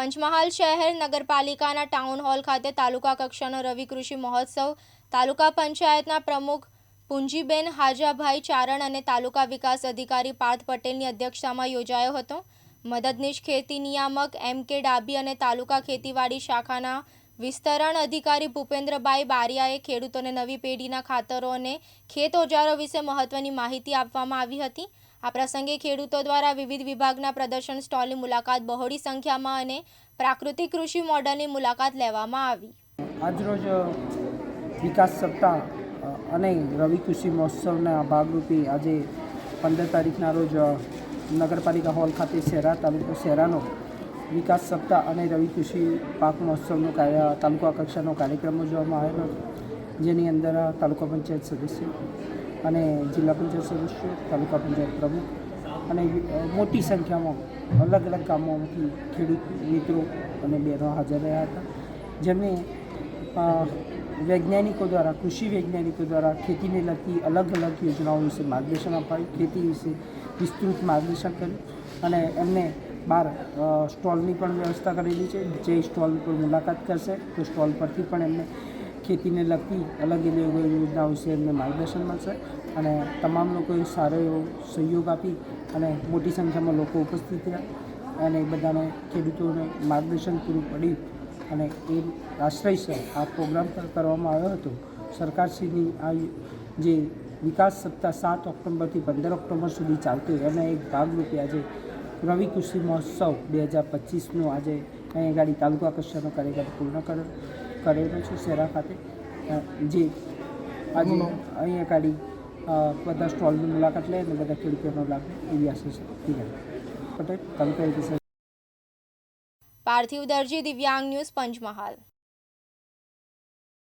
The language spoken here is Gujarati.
પંચમહાલ શહેર નગરપાલિકાના ટાઉન હોલ ખાતે તાલુકા કક્ષાનો રવિ કૃષિ મહોત્સવ. તાલુકા પંચાયતના પ્રમુખ પુંજીબેન હાજાભાઈ ચારણ અને તાલુકા વિકાસ અધિકારી પાર્થ પટેલની અધ્યક્ષતામાં યોજાયો હતો. મદદનીશ ખેતી નિયામક એમ કે ડાબી અને તાલુકા ખેતીવાડી શાખાના વિસ્તરણ અધિકારી ભૂપેન્દ્રભાઈ બારિયાએ ખેડૂતોને નવી પેઢીના ખાતરો અને ખેત ઓજારો વિશે મહત્વની માહિતી આપવામાં આવી હતી. આ પ્રસંગે ખેડૂતો દ્વારા વિવિધ વિભાગના પ્રદર્શન સ્ટોલની મુલાકાત બહોળી સંખ્યામાં અને પ્રાકૃતિક કૃષિ મોડલની મુલાકાત લેવામાં આવી. આજરોજ વિકાસ સપ્તાહ અને રવિ કૃષિ મહોત્સવના ભાગરૂપે આજે પંદર તારીખના રોજ નગરપાલિકા હોલ ખાતે શહેરા તાલુકો શહેરાનો વિકાસ સપ્તાહ અને રવિ કૃષિ પાક મહોત્સવનો કાર્ય, તાલુકા કક્ષાનો કાર્યક્રમ ઉજવવામાં આવેલો. જેની અંદર તાલુકા પંચાયત સદસ્ય અને જિલ્લા પંચાયત સદસ્યો, તાલુકા પંચાયત પ્રમુખ અને મોટી સંખ્યામાં અલગ અલગ ગામોમાંથી ખેડૂત મિત્રો અને બહેનો હાજર રહ્યા હતા. જેમણે વૈજ્ઞાનિકો દ્વારા, કૃષિ વૈજ્ઞાનિકો દ્વારા ખેતીને લગતી અલગ અલગ યોજનાઓ વિશે માર્ગદર્શન અપાયું. ખેતી વિશે વિસ્તૃત માર્ગદર્શન કર્યું અને એમને બહાર સ્ટોલની પણ વ્યવસ્થા કરેલી છે. જે સ્ટોલ પર મુલાકાત કરશે, તો સ્ટોલ પરથી પણ એમને ખેતીને લગતી અલગ અલગ યોજનાઓ વિશે એમને માર્ગદર્શન મળશે અને તમામ લોકોએ સારો એવો સહયોગ આપી અને મોટી સંખ્યામાં લોકો ઉપસ્થિત રહ્યા અને બધાને ખેડૂતોને માર્ગદર્શન પૂરું પડ્યું અને એ આશ્રયસર આ પ્રોગ્રામ પર કરવામાં આવ્યો હતો. સરકારશ્રીની આ જે વિકાસ સપ્તાહ સાત ઓક્ટોબરથી પંદર ઓક્ટોબર સુધી ચાલતું એના એક ભાગરૂપે આજે રવિ કૃષિ મહોત્સવ બે હજાર પચીસનું આજે અહીંયા ગાડી તાલુકા કક્ષાનો કાર્યક્રમ પૂર્ણ કરેલો કરેલો છે શેરા ખાતે. જે આજે અહીંયા ગાડી બધા સ્ટોલની મુલાકાત લે અને બધા ખેડૂતોનો લાભ એવી આશા છે. પટેલ તાલુકા પાર્થિવ દરજી દિવ્યાંગ ન્યૂઝ પંચમહાલ.